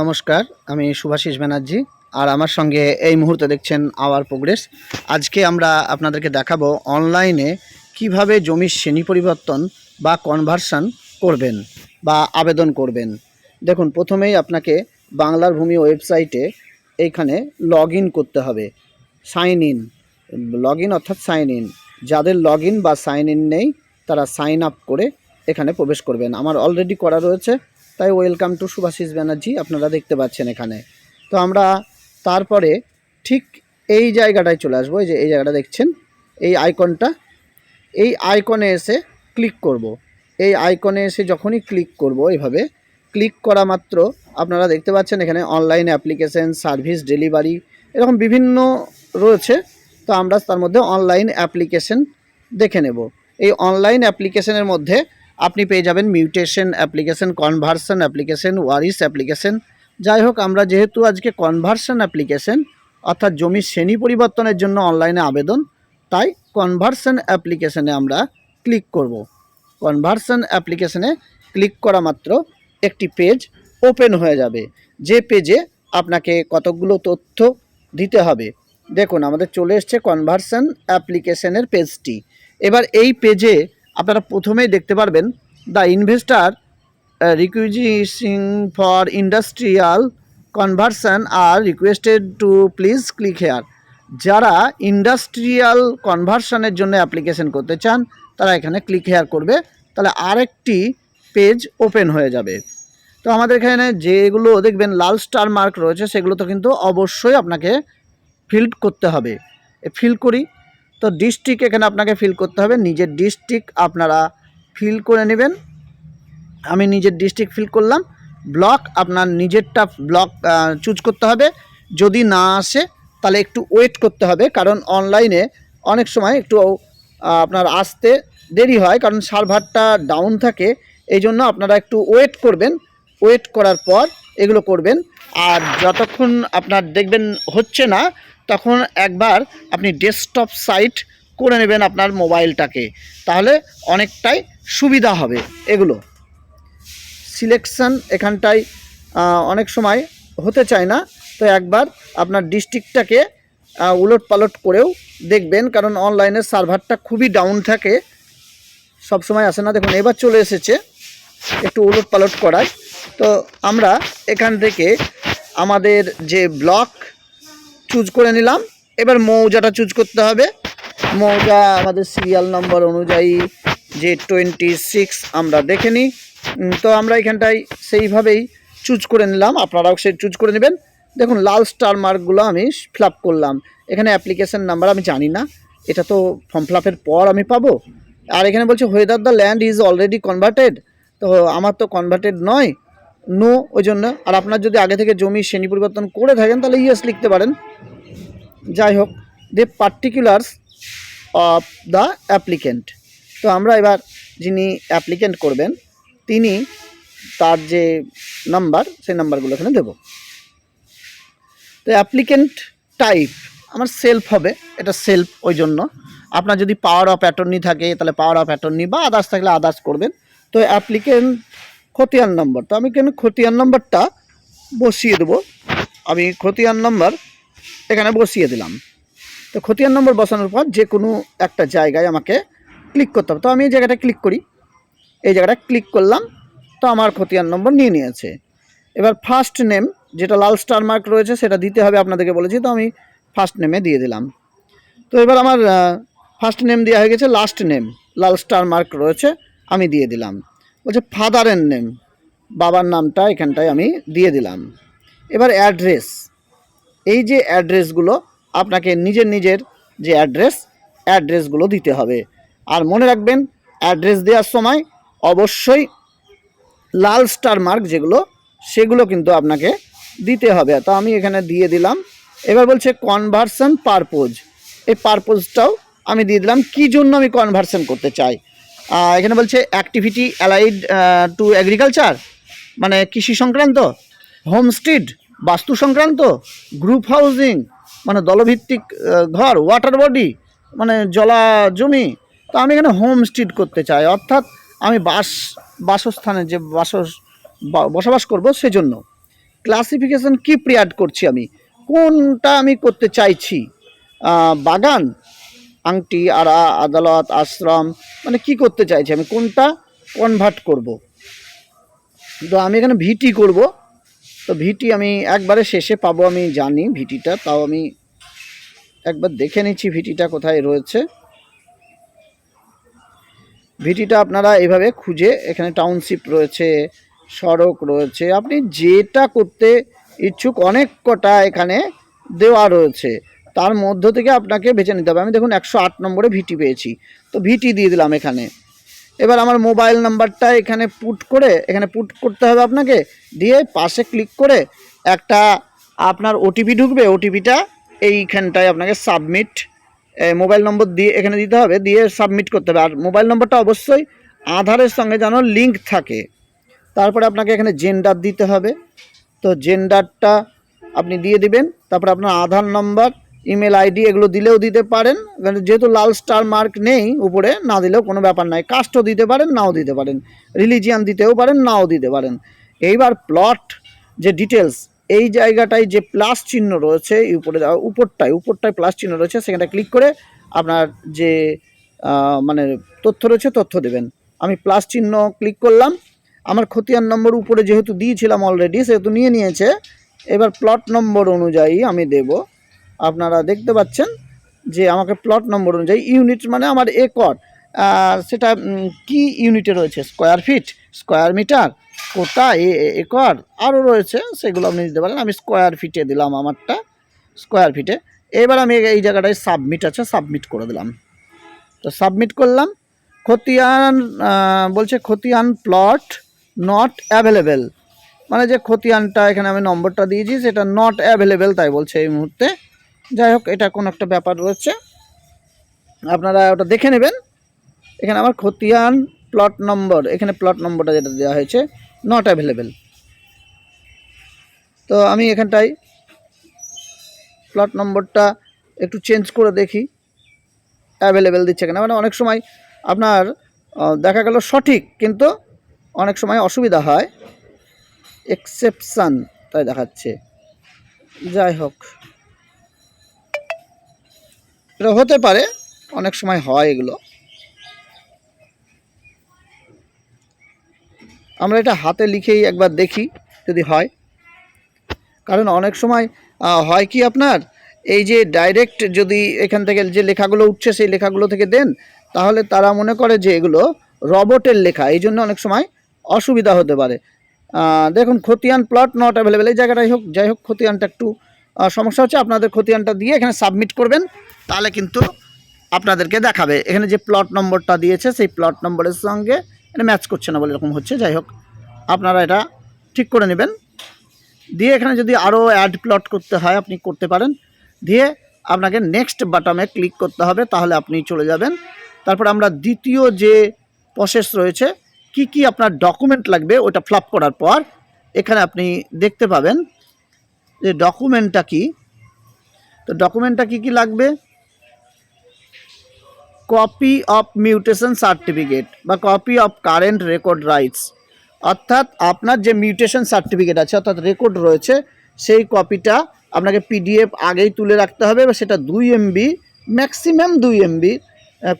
নমস্কার, আমি সুভাষিস ব্যানার্জি। আর আমার সঙ্গে এই মুহূর্তে দেখছেন আওয়ার প্রোগ্রেস। আজকে আমরা আপনাদেরকে দেখাবো অনলাইনে কীভাবে জমির শ্রেণি পরিবর্তন বা কনভার্সন করবেন বা আবেদন করবেন। দেখুন, প্রথমেই আপনাকে বাংলার ভূমি ওয়েবসাইটে এইখানে লগ করতে হবে। সাইন ইন লগ অর্থাৎ সাইন ইন যাদের লগ বা সাইন ইন নেই, তারা সাইন আপ করে এখানে প্রবেশ করবেন। আমার অলরেডি করা রয়েছে। তাই ওয়েলকাম টু সুভাষিস ব্যানার্জি আপনারা দেখতে পাচ্ছেন এখানে। তো আমরা তারপরে ঠিক এই জায়গাটায় চলে আসব, এই যে এই জায়গাটা দেখছেন, এই আইকনটা এই আইকনে এসে ক্লিক করব। এই আইকনে এসে যখনই ক্লিক করব এইভাবে ক্লিক করা মাত্র আপনারা দেখতে পাচ্ছেন এখানে অনলাইন অ্যাপ্লিকেশন সার্ভিস ডেলিভারি এরকম বিভিন্ন রয়েছে। তো আমরা তার মধ্যে অনলাইন অ্যাপ্লিকেশন দেখে নেব। এই অনলাইন অ্যাপ্লিকেশনের মধ্যে আপনি পেয়ে যাবেন মিউটেশন অ্যাপ্লিকেশন কনভার্সন অ্যাপ্লিকেশন ওয়ারিস অ্যাপ্লিকেশন যাই হোক, আমরা যেহেতু আজকে কনভার্সন অ্যাপ্লিকেশন অর্থাৎ জমির শ্রেণি পরিবর্তনের জন্য অনলাইনে আবেদন, তাই কনভার্সন অ্যাপ্লিকেশনে আমরা ক্লিক করব। কনভার্সন অ্যাপ্লিকেশনে ক্লিক করা মাত্র একটি পেজ ওপেন হয়ে যাবে। যে পেজে আপনাকে কতকগুলো তথ্য দিতে হবে। দেখুন, আমাদের চলে এসছে কনভার্সন অ্যাপ্লিকেশনের পেজটি এবার এই পেজে আপনারা প্রথমেই দেখতে পারবেন the investor requiring for industrial conversion R requested to please click here যারা ইন্ডাস্ট্রিয়াল কনভার্সনের জন্য অ্যাপ্লিকেশন করতে চান, তারা এখানে ক্লিক হেয়ার করবে। তাহলে আরেকটি পেজ ওপেন হয়ে যাবে। তো আমাদের এখানে যেগুলো দেখবেন লাল স্টার মার্ক রয়েছে, সেগুলো তো কিন্তু অবশ্যই আপনাকে ফিল করতে হবে। ফিল করি। তো ডিস্ট্রিক্ট এখানে আপনাকে ফিল করতে হবে। নিজের ডিস্ট্রিক্ট আপনারা ফিল করে নেবেন। আমি নিজের ডিস্ট্রিক্ট ফিল করলাম। ব্লক আপনার নিজেরটা ব্লক চুজ করতে হবে। যদি না আসে, তাহলে একটু ওয়েট করতে হবে। কারণ অনলাইনে অনেক সময় একটু আপনার আসতে দেরি হয়। কারণ সার্ভারটা ডাউন থাকে। এই জন্য আপনারা একটু ওয়েট করবেন। ওয়েট করার পর এগুলো করবেন। আর যতক্ষণ আপনার দেখবেন হচ্ছে না তখন একবার আপনি ডেস্কটপ সাইট করে নেবেন আপনার মোবাইলটাকে তাহলে অনেকটাই সুবিধা হবে এগুলো। সিলেকশন এখানটায় অনেক সময় হতে চায় না। তো একবার আপনার ডিস্ট্রিক্টটাকে উলট পালট করেও দেখবেন। কারণ অনলাইনের সার্ভারটা খুবই ডাউন থাকে। সব সময় আসে না। দেখুন, এবার চলে এসেছে। একটু উলট পালট করায় তো আমরা এখান থেকে আমাদের যে ব্লক চুজ করে নিলাম। এবার মৌজাটা চুজ করতে হবে। মৌজা আমাদের সিরিয়াল নম্বর অনুযায়ী যে টোয়েন্টি সিক্স আমরা দেখে নিই। তো আমরা এখানটায় সেইভাবেই চুজ করে নিলাম। আপনারাও সে চুজ করে নেবেন। দেখুন, লাল স্টার মার্কগুলো আমি ফিল করলাম। এখানে অ্যাপ্লিকেশন নাম্বার আমি জানি না। এটা তো ফর্ম ফিল পর আমি পাবো। আর এখানে বলছে whether the land is already converted তো আমার তো কনভার্টেড নয়। নো ওই জন্য আর আপনার যদি আগে থেকে জমি শ্রেণি পরিবর্তন করে থাকেন, তাহলে ইয়েস লিখতে পারেন। যাই হোক they particulars of the applicant তো আমরা এবার যিনি অ্যাপ্লিকেন্ট করবেন, তিনি তার যে নাম্বার সেই নাম্বারগুলো এখানে দেব। তো অ্যাপ্লিকেন্ট টাইপ আমার সেলফ হবে, এটা সেলফ ওই জন্য আপনার যদি পাওয়ার অফ অ্যাটর্নি থাকে, তাহলে পাওয়ার অফ অ্যাটর্নি বা আদার্স থাকলে আদার্স করবেন। তো অ্যাপ্লিকেন্ট খতিয়ান নম্বর। তো আমি কেন খতিয়ান নম্বরটা বসিয়ে দেবো? আমি খতিয়ান নম্বর এখানে বসিয়ে দিলাম। তো খতিয়ান নম্বর বসানোর পর যে কোনো একটা জায়গায় আমাকে ক্লিক করতে হবে। তো আমি এই জায়গাটা ক্লিক করি। এই জায়গাটা ক্লিক করলাম। তো আমার খতিয়ান নম্বর নিয়ে নিয়েছে। এবার ফার্স্ট নেম যেটা লাল স্টার মার্ক রয়েছে, সেটা দিতে হবে আপনাদেরকে বলেছি। তো আমি ফার্স্ট নেমে দিয়ে দিলাম। তো এবার আমার ফার্স্ট নেম দেওয়া হয়ে গেছে লাস্ট নেম লাল স্টার মার্ক রয়েছে, আমি দিয়ে দিলাম। বলছে ফাদারের নেম বাবার নামটা এখানটায় আমি দিয়ে দিলাম। এবার অ্যাড্রেস এই যে অ্যাড্রেসগুলো আপনাকে নিজের নিজের যে অ্যাড্রেস অ্যাড্রেসগুলো দিতে হবে। আর মনে রাখবেন অ্যাড্রেস দেওয়ার সময় অবশ্যই লাল স্টার মার্ক যেগুলো, সেগুলো কিন্তু আপনাকে দিতে হবে। তো আমি এখানে দিয়ে দিলাম। এবার বলছে কনভার্সন পারপোজ এই পারপোজটাও আমি দিয়ে দিলাম। কী জন্য আমি কনভার্সন করতে চাই? এখানে বলছে অ্যাক্টিভিটি অ্যালাইড টু অ্যাগ্রিকালচার মানে কৃষি সংক্রান্ত হোমস্টিড বাস্তু সংক্রান্ত গ্রুপ হাউজিং মানে দলভিত্তিক ঘর ওয়াটার বডি মানে জলা জমি। তো আমি এখানে হোমস্টিড করতে চাই, অর্থাৎ আমি বাস, বাসস্থানে যে বাস বসবাস করব সেজন্য। ক্লাসিফিকেশন কি প্রিয়াড করছি আমি? কোনটা আমি করতে চাইছি? বাগান, আংটি, আড়া, আদালত, আশ্রম মানে কি করতে চাইছি? আমি কোনটা কনভার্ট করব? তো আমি এখানে ভিটি করব। তো ভিটি আমি একবারে শেষে পাবো, আমি জানি ভিটিটা তাও আমি একবার দেখে নিচ্ছি ভিটিটা কোথায় রয়েছে। ভিটিটা আপনারা এভাবে খুঁজে এখানে টাউনশিপ রয়েছে, সড়ক রয়েছে, আপনি যেটা করতে ইচ্ছুক অনেক কটা এখানে দেওয়া রয়েছে। তার মধ্য থেকে আপনাকে বেছে নিতে হবে। আমি দেখুন একশো আট নম্বরে ভিটি পেয়েছি। তো ভিটি দিয়ে দিলাম এখানে। এবার আমার মোবাইল নাম্বারটা এখানে পুট করে, এখানে পুট করতে হবে আপনাকে। দিয়ে পাশে ক্লিক করে একটা আপনার ওটিপি ঢুকবে। ওটিপিটা এইখানটায় আপনাকে সাবমিট মোবাইল নম্বর দিয়ে এখানে দিতে হবে। দিয়ে সাবমিট করতে হবে। আর মোবাইল নম্বরটা অবশ্যই আধারের সঙ্গে যেন লিঙ্ক থাকে। তারপরে আপনাকে এখানে জেন্ডার দিতে হবে। তো জেন্ডারটা আপনি দিয়ে দিবেন। তারপরে আপনার আধার নম্বর ইমেল আইডি এগুলো দিলেও দিতে পারেন। যেহেতু লাল স্টার মার্ক নেই উপরে, না দিলেও কোনো ব্যাপার নাই। কাস্টও দিতে পারেন, নাও দিতে পারেন। রিলিজিয়ান দিতেও পারেন, নাও দিতে পারেন। এইবার প্লট যে ডিটেলস এই জায়গাটায় যে প্লাস চিহ্ন রয়েছে উপরে, উপরটায় উপরটায় প্লাস চিহ্ন রয়েছে সেখানটা ক্লিক করে আপনার যে মানে তথ্য রয়েছে, তথ্য দেবেন। আমি প্লাস চিহ্ন ক্লিক করলাম। আমার খতিয়ান নম্বর উপরে যেহেতু দিয়েছিলাম অলরেডি সেহেতু নিয়ে নিয়েছে। এবার প্লট নম্বর অনুযায়ী আমি দেব। আপনারা দেখতে পাচ্ছেন যে আমাকে প্লট নম্বর অনুযায়ী ইউনিট মানে আমার একর। সেটা কি ইউনিটে রয়েছে? স্কোয়ার ফিট স্কোয়ার মিটার কোটা একর আরও রয়েছে, সেগুলো আপনি দিতে পারেন। আমি স্কোয়ার ফিটে দিলাম আমারটা স্কোয়ার ফিটে এবার আমি এই জায়গাটায় সাবমিট আছে সাবমিট করে দিলাম। তো সাবমিট করলাম। খতিয়ান বলছে খতিয়ান প্লট নট অ্যাভেলেবেল মানে যে খতিয়ানটা, এখানে আমি নম্বরটা দিয়েছি, সেটা নট অ্যাভেলেবেল তাই বলছে এই মুহূর্তে। যাই হোক, এটা কোনো একটা ব্যাপার রয়েছে। আপনারা ওটা দেখে নেবেন। এখানে আমার খতিয়ান প্লট নম্বর এখানে প্লট নম্বরটা যেটা দেওয়া হয়েছে নট অ্যাভেলেবেল তো আমি এখানটায় প্লট নম্বরটা একটু চেঞ্জ করে দেখি। অ্যাভেলেবেল দিচ্ছে কিনা। মানে অনেক সময় আপনার দেখা গেল সঠিক, কিন্তু অনেক সময় অসুবিধা হয়। এক্সেপশান তাই দেখাচ্ছে। যাই হোক। এটা হতে পারে, অনেক সময় হয় এগুলো। আমরা এটা হাতে লিখেই একবার দেখি যদি হয়। কারণ অনেক সময় হয় কি আপনার, এই যে ডাইরেক্ট যদি এখান থেকে যে লেখাগুলো উঠছে, সেই লেখাগুলো থেকে দেন, তাহলে তারা মনে করে যে এগুলো রবটের লেখা, এই জন্য অনেক সময় অসুবিধা হতে পারে। দেখুন, খতিয়ান প্লট নট অ্যাভেলেবেল এই জায়গাটাই হোক, যাই হোক, খতিয়ানটা একটু সমস্যা হচ্ছে আপনাদের খতিয়ানটা দিয়ে এখানে সাবমিট করবেন, তাহলে কিন্তু আপনাদেরকে দেখাবে। এখানে যে প্লট নম্বরটা দিয়েছে, সেই প্লট নম্বরের সঙ্গে এটা ম্যাচ করছে না বলে এরকম হচ্ছে। যাই হোক, আপনারা এটা ঠিক করে নেবেন। দিয়ে এখানে যদি আরও অ্যাড প্লট করতে হয়, আপনি করতে পারেন। দিয়ে আপনাকে নেক্সট বাটামে ক্লিক করতে হবে, তাহলে আপনি চলে যাবেন। তারপর আমরা দ্বিতীয় যে প্রসেস রয়েছে, কি কি আপনার ডকুমেন্ট লাগবে, ওটা ফ্লাপ করার পর এখানে আপনি দেখতে পাবেন। যে ডকুমেন্টটা কি? তো ডকুমেন্টটা কি কি লাগবে? কপি অফ মিউটেশন সার্টিফিকেট বা copy of current record rights অর্থাৎ আপনার যে মিউটেশন সার্টিফিকেট আছে, অর্থাৎ রেকর্ড রয়েছে, সেই কপিটা আপনাকে পিডিএফ আগেই তুলে রাখতে হবে বা সেটা দুই এমবি ম্যাক্সিমাম দুই এমবি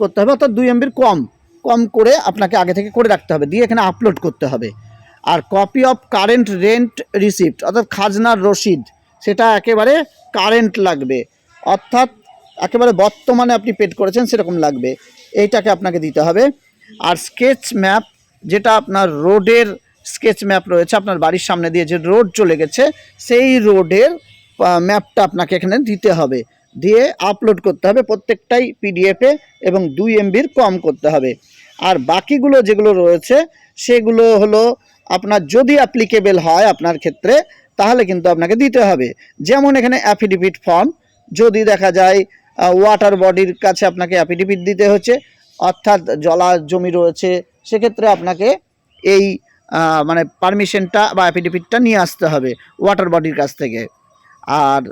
করতে হবে। অর্থাৎ দুই এমবির কম কম করে আপনাকে আগে থেকে করে রাখতে হবে। দিয়ে এখানে আপলোড করতে হবে। আর copy of current rent receipt অর্থাৎ খাজনার রসিদ, সেটা একেবারে কারেন্ট লাগবে। অর্থাৎ একেবারে বর্তমানে আপনি পেড করেছেন, সেরকম লাগবে। এইটাকে আপনাকে দিতে হবে। আর স্কেচ ম্যাপ যেটা আপনার রোডের স্কেচ ম্যাপ রয়েছে, আপনার বাড়ির সামনে দিয়ে যে রোড চলে গেছে, সেই রোডের ম্যাপটা আপনাকে এখানে দিতে হবে। দিয়ে আপলোড করতে হবে প্রত্যেকটাই পিডিএফে এবং দুই এমবির কম করতে হবে। আর বাকিগুলো যেগুলো রয়েছে, সেগুলো হলো আপনার যদি অ্যাপ্লিকেবেল হয় আপনার ক্ষেত্রে, তাহলে কিন্তু আপনাকে দিতে হবে। যেমন এখানে অ্যাফিডেভিট ফর্ম যদি দেখা যায় ওয়াটার বডির কাছে আপনাকে অ্যাফিডেভিট দিতে হচ্ছে, অর্থাৎ জলা জমি রয়েছে, সেক্ষেত্রে আপনাকে এই মানে পারমিশনটা বা অ্যাফিডেভিটটা নিয়ে আসতে হবে ওয়াটার বডির কাছ থেকে। আর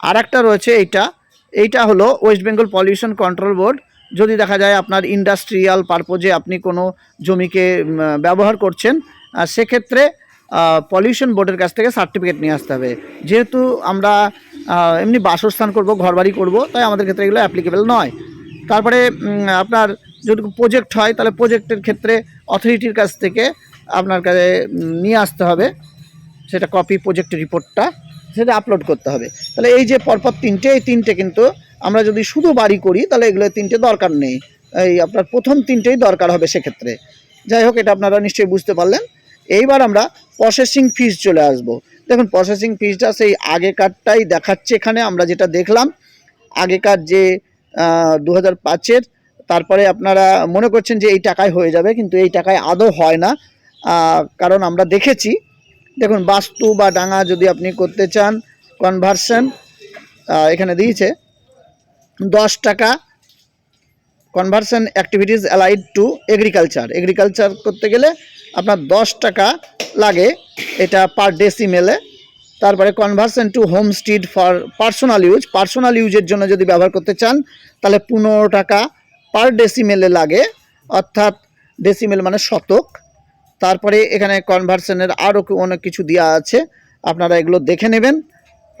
আর একটা রয়েছে এইটা এইটা হলো West Bengal pollution control board যদি দেখা যায় আপনার ইন্ডাস্ট্রিয়াল পারপোজে আপনি কোনো জমিকে ব্যবহার করছেন আহ, সেক্ষেত্রে পলিউশন বোর্ডের কাছ থেকে সার্টিফিকেট নিয়ে আসতে হবে। যেহেতু আমরা এমনি বাসস্থান করব ঘরবাড়ি করব তাই আমাদের ক্ষেত্রে এগুলো অ্যাপ্লিকেবল নয়। তারপরে আপনার যদি প্রজেক্ট হয় তাহলে প্রজেক্টের ক্ষেত্রে অথরিটির কাছ থেকে আপনার কাছে নিয়ে আসতে হবে। সেটা কপি প্রজেক্ট রিপোর্টটা সেটা আপলোড করতে হবে। তাহলে এই যে পরপর তিনটে এই তিনটে কিন্তু আমরা যদি শুধু বাড়ি করি তাহলে এগুলো তিনটে দরকার নেই। এই আপনার প্রথম তিনটেই দরকার হবে সেক্ষেত্রে। যাই হোক এটা আপনারা নিশ্চয়ই বুঝতে পারলেন। এইবার আমরা প্রসেসিং ফিস চলে আসব। দেখুন প্রসেসিং ফিসটা সেই আগেকারটাই দেখাচ্ছে এখানে, আমরা যেটা দেখলাম আগেকার যে দু হাজার পাঁচের, তারপরে আপনারা মনে করছেন যে এই টাকায় হয়ে যাবে, কিন্তু এই টাকায় আদৌ হয় না। কারণ আমরা দেখেছি, দেখুন, বাস্তু বা ডাঙা যদি আপনি করতে চান কনভার্সন এখানে দিয়েছে দশ টাকা conversion activities allied to agriculture agriculture করতে গেলে আপনার দশ টাকা লাগে এটা পার ডেসিমেলে তারপরে conversion to home street for personal use personal ইউজের জন্য যদি ব্যবহার করতে চান, তাহলে পনেরো টাকা পার ডেসিমেলে লাগে। অর্থাৎ ডেসিমেল মানে শতক। তারপরে এখানে কনভার্সনের আরও অনেক কিছু দেওয়া আছে। আপনারা এগুলো দেখে নেবেন।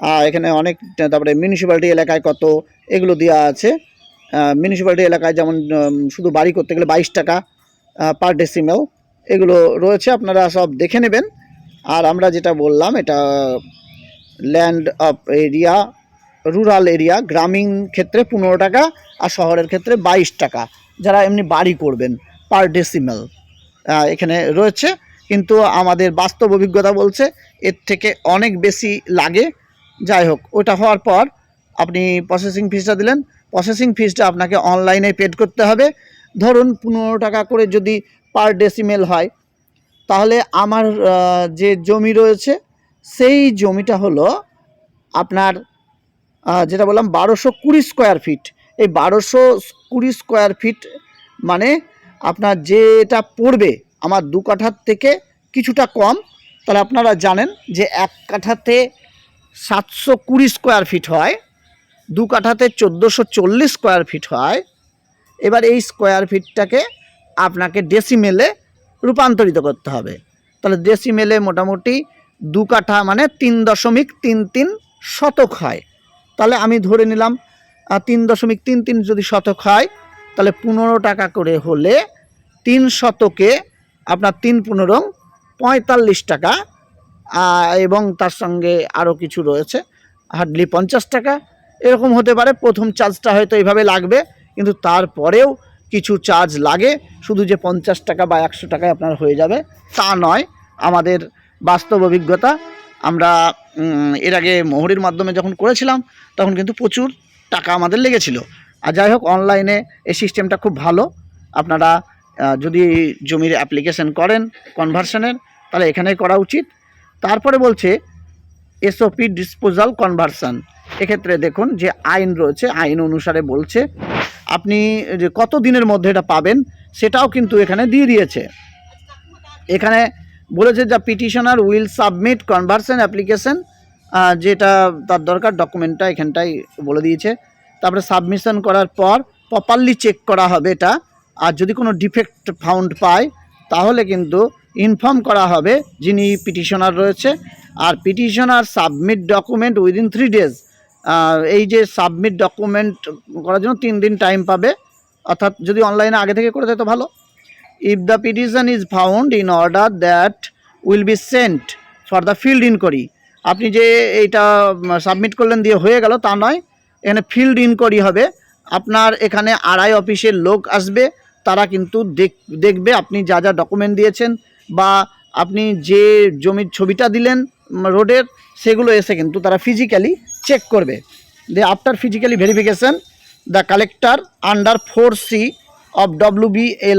আর এখানে অনেক, তারপরে মিউনিসিপ্যালিটি এলাকায় কত এগুলো দেওয়া আছে। মিউনিসিপ্যালিটি এলাকায় যেমন শুধু বাড়ি করতে গেলে বাইশ টাকা পার ডেসিমেল এগুলো রয়েছে, আপনারা সব দেখে নেবেন। আর আমরা যেটা বললাম, এটা land of area rural area গ্রামীণ ক্ষেত্রে পনেরো টাকা, আর শহরের ক্ষেত্রে বাইশ টাকা। যারা এমনি বাড়ি করবেন পার ডেসিমেল এখানে রয়েছে। কিন্তু আমাদের বাস্তব অভিজ্ঞতা বলছে, এর থেকে অনেক বেশি লাগে। যাই হোক, ওটা হওয়ার পর আপনি প্রসেসিং ফিসটা দিলেন প্রসেসিং ফিসটা আপনাকে অনলাইনে পেড করতে হবে। ধরুন পনেরো টাকা করে যদি পার ডেসিমেল হয়, তাহলে আমার যে জমি রয়েছে, সেই জমিটা হলো আপনার যেটা বললাম বারোশো কুড়ি স্কোয়ার ফিট এই বারোশো কুড়ি স্কোয়ার ফিট মানে আপনার যেটা পড়বে, আমার দু কাঠার থেকে কিছুটা কম, তাহলে আপনারা জানেন যে এক কাঠাতে সাতশো কুড়ি স্কোয়ার ফিট হয়। দু কাঠাতে চোদ্দোশো চল্লিশ স্কোয়ার ফিট হয়। এবার এই স্কোয়ার ফিটটাকে আপনাকে ডেসিমেলে রূপান্তরিত করতে হবে। তাহলে ডেসিমেলে মোটামুটি দু কাঠা মানে তিন দশমিক তিন তিন শতক হয়। তাহলে আমি ধরে নিলাম তিন দশমিক তিন তিন যদি শতক হয়, তাহলে পনেরো টাকা করে হলে তিন শতকে আপনার তিন পনেরো পঁয়তাল্লিশ টাকা এবং তার সঙ্গে আরও কিছু রয়েছে, হার্ডলি পঞ্চাশ টাকা। এরকম হতে পারে, প্রথম চার্জটা হয়তো এইভাবে লাগবে, কিন্তু তারপরেও কিছু চার্জ লাগে, শুধু যে পঞ্চাশ টাকা বা একশো টাকায় আপনার হয়ে যাবে, তা নয়, আমাদের বাস্তব অভিজ্ঞতা, আমরা এর আগে মোহরির মাধ্যমে যখন করেছিলাম, তখন কিন্তু প্রচুর টাকা আমাদের লেগেছিল। আর যাই হোক অনলাইনে এই সিস্টেমটা খুব ভালো, আপনারা যদি জমির অ্যাপ্লিকেশন করেন কনভার্সনের তাহলে এখানেই করা উচিত। তারপরে বলছে এসওপি ডিসপোজাল কনভার্সন এক্ষেত্রে দেখুন যে আইন রয়েছে, আইন অনুসারে বলছে, আপনি যে কত দিনের মধ্যে এটা পাবেন সেটাও কিন্তু এখানে দিয়ে দিয়েছে। এখানে বলেছে যা petitioner will submit conversion application যেটা তার দরকার ডকুমেন্টটা এখানটাই বলে দিয়েছে। তারপরে সাবমিশন করার পর প্রপারলি চেক করা হবে এটা। আর যদি কোনো ডিফেক্ট ফাউন্ড পায়, তাহলে কিন্তু ইনফর্ম করা হবে যিনি পিটিশনার রয়েছে। আর petitioner submit document within three days এই যে সাবমিট ডকুমেন্ট করার জন্য তিন দিন টাইম পাবে। অর্থাৎ যদি অনলাইনে আগে থেকে করে দেয় তো ভালো। If the petition is found in order that will be sent for the field inquiry আপনি যে এইটা সাবমিট করলেন দিয়ে হয়ে গেল, তা নয়। এখানে ফিল্ড ইনকোয়ারি হবে। আপনার এখানে আড়াই অফিসের লোক আসবে। তারা কিন্তু দেখ, দেখবে আপনি যা যা ডকুমেন্ট দিয়েছেন বা আপনি যে জমির ছবিটা দিলেন রোডের সেগুলো এসে কিন্তু তারা ফিজিক্যালি চেক করবে। They after physically verification the collector under four C of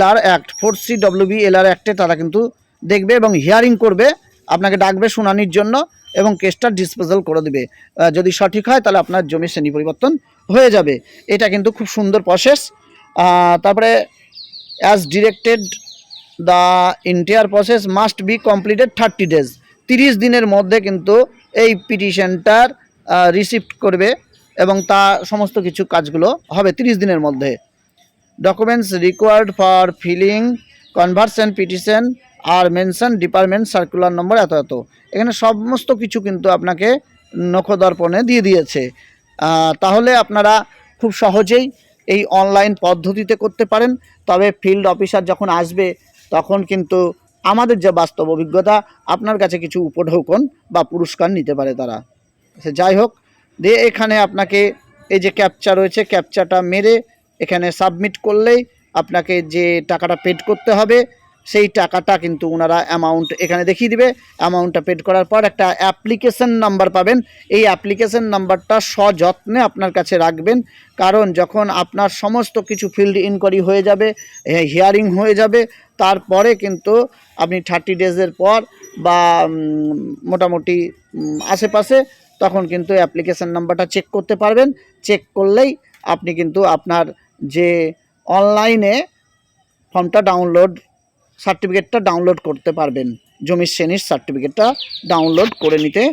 R act four C W B L R অ্যাক্টে তারা কিন্তু দেখবে এবং হিয়ারিং করবে, আপনাকে ডাকবে শুনানির জন্য এবং কেসটা ডিসপোজাল করে দেবে। যদি সঠিক হয়, তাহলে আপনার জমি শ্রেণি পরিবর্তন হয়ে যাবে। এটা কিন্তু খুব সুন্দর প্রসেস তারপরে as directed the entire process must be completed thirty days তিরিশ দিনের মধ্যে কিন্তু এই পিটিশনটার রিসিপ্ট করবে এবং তা সমস্ত কিছু কাজগুলো হবে তিরিশ দিনের মধ্যে। Documents required for filing conversion petition R mention department circular number এত এত। এখানে সমস্ত কিছু কিন্তু আপনাকে নখদর্পণে দিয়ে দিয়েছে। তাহলে আপনারা খুব সহজেই এই অনলাইন পদ্ধতিতে করতে পারেন। তবে ফিল্ড অফিসার যখন আসবে, তখন কিন্তু আমাদের যে বাস্তব অভিজ্ঞতা, আপনার কাছে কিছু উপঢৌকন বা পুরস্কার নিতে পারে তারা। যাই হোক, দিয়ে এখানে আপনাকে এই যে ক্যাপচা রয়েছে ক্যাপচাটা মেরে এখানে সাবমিট করলেই আপনাকে যে টাকাটা পেড করতে হবে, সেই টাকাটা কিন্তু ওনারা অ্যামাউন্ট এখানে দেখিয়ে দিবে। অ্যামাউন্টটা পেড করার পর একটা অ্যাপ্লিকেশন নাম্বার পাবেন। এই অ্যাপ্লিকেশন নাম্বারটা সযত্নে আপনার কাছে রাখবেন। কারণ যখন আপনার সমস্ত কিছু ফিল্ড ইনকোয়ারি হয়ে যাবে হিয়ারিং হয়ে যাবে, তারপরে কিন্তু আপনি থার্টি ডেজের পর বা মোটামুটি আশেপাশে তখন কিন্তু অ্যাপ্লিকেশান নাম্বারটা চেক করতে পারবেন। চেক করলেই আপনি কিন্তু আপনার যে অনলাইনে ফর্মটা ডাউনলোড সার্টিফিকেটটা ডাউনলোড করতে পারবেন। জমির শ্রেণির সার্টিফিকেটটা ডাউনলোড করে নিতে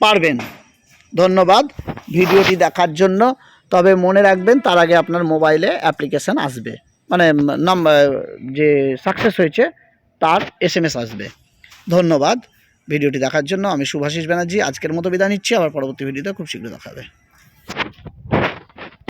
পারবেন। ধন্যবাদ ভিডিওটি দেখার জন্য। তবে মনে রাখবেন, তার আগে আপনার মোবাইলে অ্যাপ্লিকেশান আসবে। মানে নাম্বার যে সাকসেস হয়েছে, তার এস আসবে। ধন্যবাদ। ভিডিওটি দেখার জন্য আমি সুভাশিস ব্যানার্জি। আজকের মতো বিদায় নিচ্ছি। আবার পরবর্তী ভিডিওতে খুব শীঘ্র দেখা হবে।